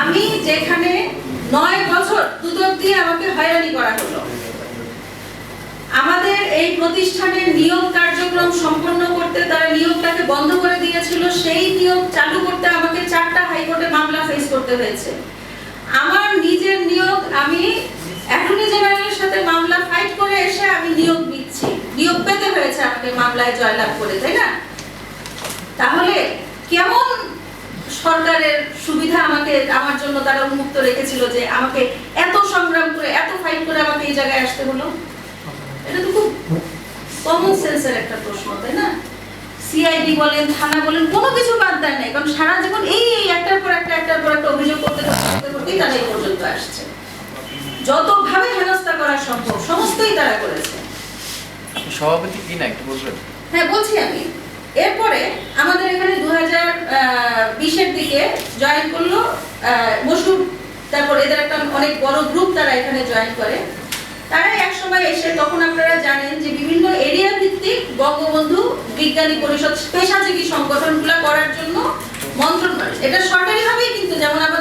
আমি যেখানে নয় বছর দুদক দিয়ে আমাকে হয়রানি করা হলো। আমাদের এই প্রতিষ্ঠানের নিয়োগ কার্যক্রম সম্পন্ন করতে তারা নিয়োগটাকে বন্ধ করে দিয়েছিল, সেই নিয়োগ চালু করতে আমাকে চারটা হাইকোর্টে মামলা ফেস করতে হয়েছে। আমার নিজের নিয়োগ, আমি অ্যাটর্নি জেনারেলের সাথে মামলা ফাইট করে এসে আমি নিয়োগ দিচ্ছি। নিয়োগ পেতে হয়েছে আমাকে মামলায় জয়লাভ করে, তাই না? তাহলে কেমন সরকারের সুবিধা আমাকে আমার জন্য তারা উন্মুক্ত রেখেছিল যে আমাকে এত সংগ্রাম করে এত ফাইট করে আমাকে এই জায়গায় আসতে হলো। এটা তো খুব কমন সেন্সের একটা প্রশ্ন তাই না? সিআইডি বলেন থানা বলেন কোনো কিছু বাদ দেয় নাই কারণ সারা জীবন এই এই একটার পর একটা একটার পর একটা অভিযোগ করতে করতে করতে করতেই তারা এই পর্যন্ত আসছে। যতভাবে হেনস্থা করা সম্ভব সমস্তই তারা করেছে। সভাপতি কি না একটু বলবেন? হ্যাঁ বলছি আমি। এরপরে আমাদের এখানে দু হাজার বিশের দিকে জয়েন করল বসু তারপর এদের একটা অনেক বড় গ্রুপ তারা এখানে জয়েন করে। তারা একসময় এসে তখন আপনারা জানেন যে বিভিন্ন এরিয়া ভিত্তিক বঙ্গবন্ধু বিজ্ঞানী পরিষদ পেশাজীবী সংগঠনগুলো করার জন্য মন্ত্রণ করে এটা সরকারিভাবেই কিন্তু যেমন আমাদের